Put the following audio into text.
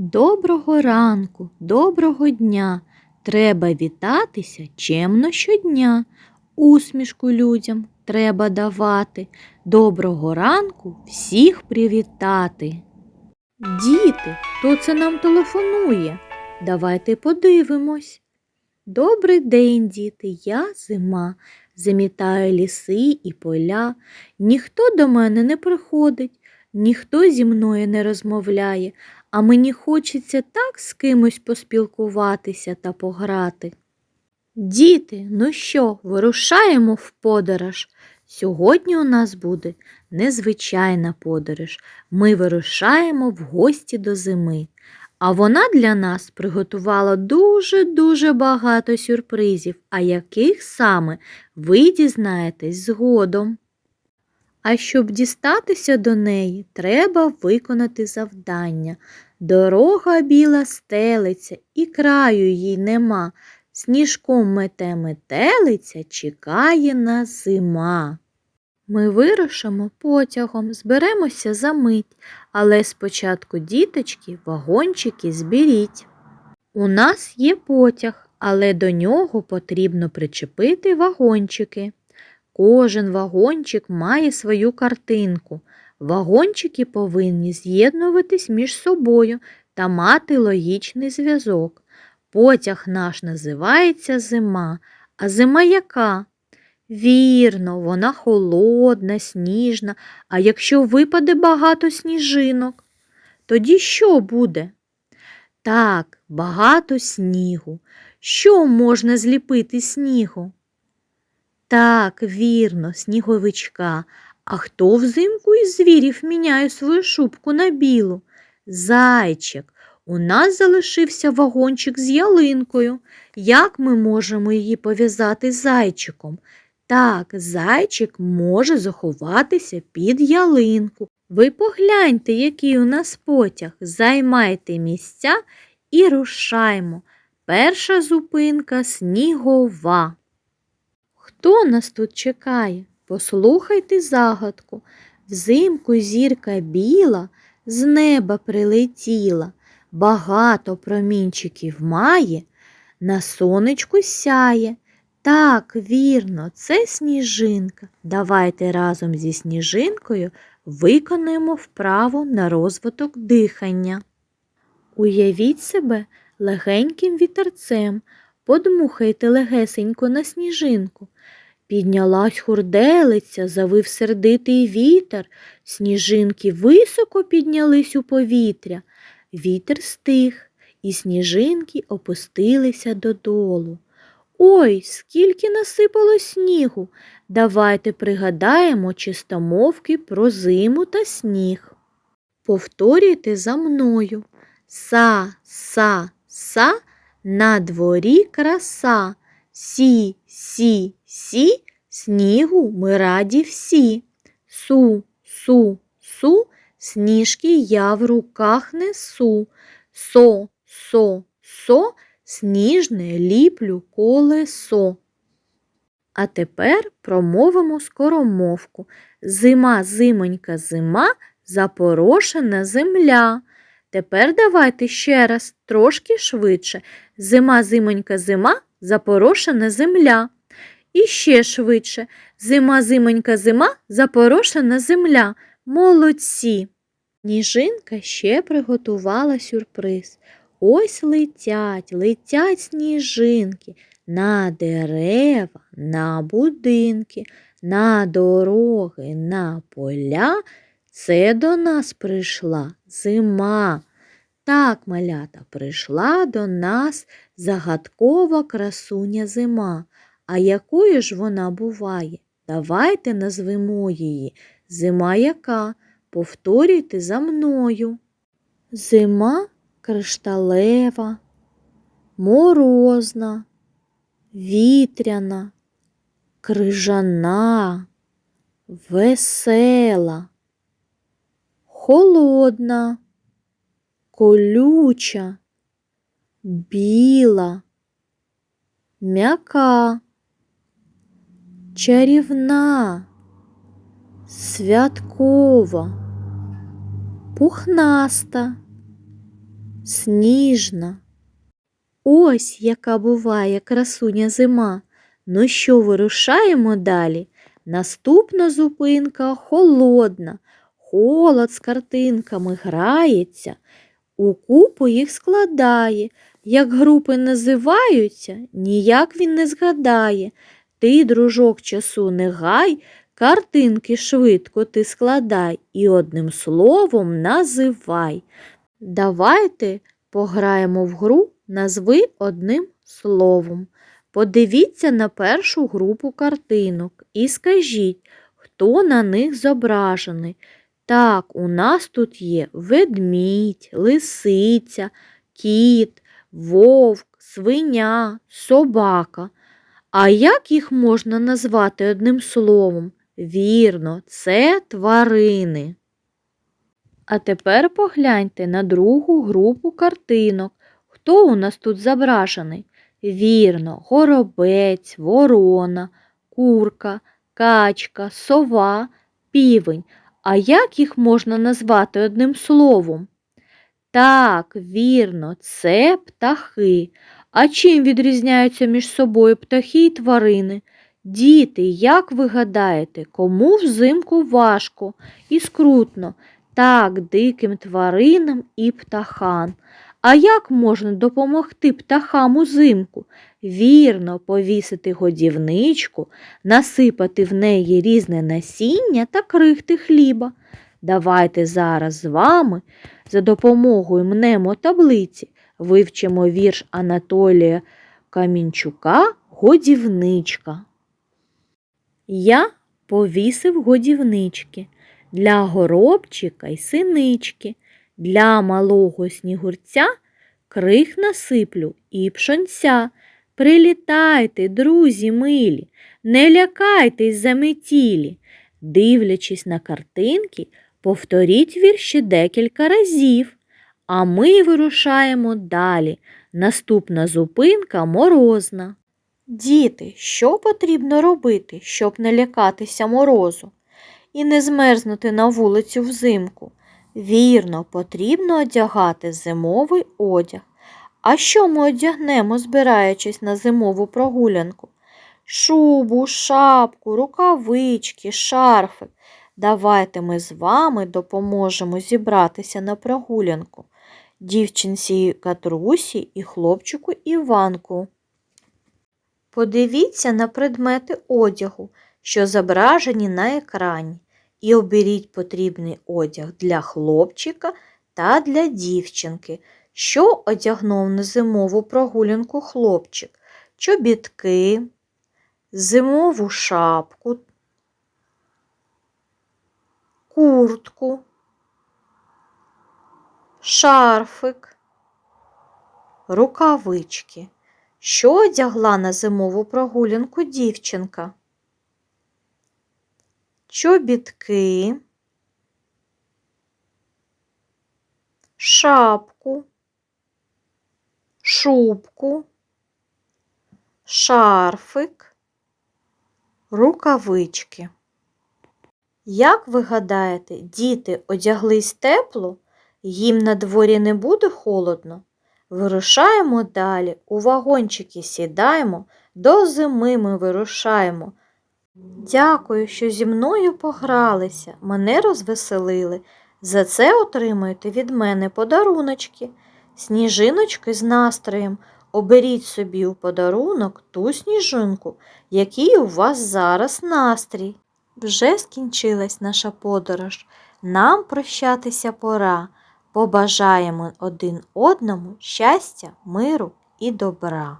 Доброго ранку, доброго дня. Треба вітатися чемно щодня. Усмішку людям треба давати. Доброго ранку всіх привітати. Діти, хто це нам телефонує? Давайте подивимось. Добрий день, діти, я зима. Замітаю ліси і поля. Ніхто до мене не приходить, ніхто зі мною не розмовляє, а мені хочеться так з кимось поспілкуватися та пограти. Діти, ну що, вирушаємо в подорож. Сьогодні у нас буде незвичайна подорож. Ми вирушаємо в гості до зими. А вона для нас приготувала дуже-дуже багато сюрпризів, а яких саме ви дізнаєтесь згодом. А щоб дістатися до неї, треба виконати завдання. Дорога біла стелиться, і краю їй нема. Сніжком мете метелиця, чекає нас зима. Ми вирушимо потягом, зберемося за мить, але спочатку, діточки, вагончики зберіть. У нас є потяг, але до нього потрібно причепити вагончики. Кожен вагончик має свою картинку. Вагончики повинні з'єднуватись між собою та мати логічний зв'язок. Потяг наш називається зима. А зима яка? Вірно, вона холодна, сніжна, а якщо випаде багато сніжинок, тоді що буде? Так, багато снігу. Що можна зліпити снігу? Так, вірно, сніговичка. А хто взимку із звірів міняє свою шубку на білу? Зайчик. У нас залишився вагончик з ялинкою. Як ми можемо її пов'язати з зайчиком? Так, зайчик може заховатися під ялинку. Ви погляньте, який у нас потяг. Займайте місця і рушаймо. Перша зупинка снігова. Хто нас тут чекає? Послухайте загадку. Взимку зірка біла з неба прилетіла, багато промінчиків має, на сонечку сяє. Так, вірно, це сніжинка. Давайте разом зі сніжинкою виконаємо вправу на розвиток дихання. Уявіть себе легеньким вітерцем, подмухайте легесенько на сніжинку. Піднялась хурделиця, завив сердитий вітер, сніжинки високо піднялись у повітря. Вітер стих, і сніжинки опустилися додолу. Ой, скільки насипало снігу. Давайте пригадаємо чистомовки про зиму та сніг. Повторюйте за мною. Са, са, са, на дворі краса. Сі, сі, сі, снігу ми раді всі. Су, су, су, сніжки я в руках несу. Со, со, со, сніжне ліплю колесо. А тепер промовимо скоромовку. Зима, зимонька, зима, запорошена земля. Тепер давайте ще раз трошки швидше. Зима, зимонька, зима, запорошена земля. І ще швидше. Зима, зимонька, зима, запорошена земля. Молодці. Ніжинка ще приготувала сюрприз. Ось летять, летять сніжинки на дерева, на будинки, на дороги, на поля. Це до нас прийшла зима. Так, малята, прийшла до нас загадкова красуня зима. А якою ж вона буває? Давайте назвемо її. Зима яка? Повторюйте за мною. Зима кришталева, морозна, вітряна, крижана, весела, холодна, колюча, біла, м'яка, чарівна, святкова, пухнаста сніжна. Ось яка буває красуня зима. Ну що, вирушаємо далі? Наступна зупинка холодна. Холод з картинками грається, у купу їх складає. Як групи називаються, ніяк він не згадає. Ти, дружок, часу не гай, картинки швидко ти складай і одним словом називай. Давайте пограємо в гру назви одним словом. Подивіться на першу групу картинок і скажіть, хто на них зображений. Так, у нас тут є ведмідь, лисиця, кіт, вовк, свиня, собака. А як їх можна назвати одним словом? Вірно, це тварини. А тепер погляньте на другу групу картинок. Хто у нас тут зображений? Вірно, горобець, ворона, курка, качка, сова, півень. А як їх можна назвати одним словом? Так, вірно, це птахи. А чим відрізняються між собою птахи і тварини? Діти, як ви гадаєте, кому взимку важко і скрутно? Так, диким тваринам і птахам. А як можна допомогти птахам узимку? Вірно, повісити годівничку, насипати в неї різне насіння та крихти хліба. Давайте зараз з вами за допомогою мнемотаблиці вивчимо вірш Анатолія Камінчука Годівничка. Я повісив годівнички для горобчика й синички, для малого снігурця крих насиплю і пшонця. Прилітайте, друзі милі, не лякайтесь заметілі. Дивлячись на картинки, повторіть вірші декілька разів. А ми вирушаємо далі. Наступна зупинка морозна. Діти, що потрібно робити, щоб не лякатися морозу і не змерзнути на вулицю взимку? Вірно, потрібно одягати зимовий одяг. А що ми одягнемо, збираючись на зимову прогулянку? Шубу, шапку, рукавички, шарфик. Давайте ми з вами допоможемо зібратися на прогулянку дівчинці Катрусі і хлопчику Іванку. Подивіться на предмети одягу, що зображені на екрані, і оберіть потрібний одяг для хлопчика та для дівчинки, що одягнув на зимову прогулянку хлопчик, чобітки, зимову шапку, куртку, шарфик, рукавички. Що одягла на зимову прогулянку дівчинка? Чобітки, шапку, шубку, шарфик, рукавички. Як ви гадаєте, діти одяглись тепло, їм на дворі не буде холодно? Вирушаємо далі, у вагончики сідаємо, до зими ми вирушаємо. Дякую, що зі мною погралися, мене розвеселили. За це отримуєте від мене подаруночки, сніжиночки з настроєм. Оберіть собі у подарунок ту сніжинку, який у вас зараз настрій. Вже скінчилась наша подорож. Нам прощатися пора. Побажаємо один одному щастя, миру і добра.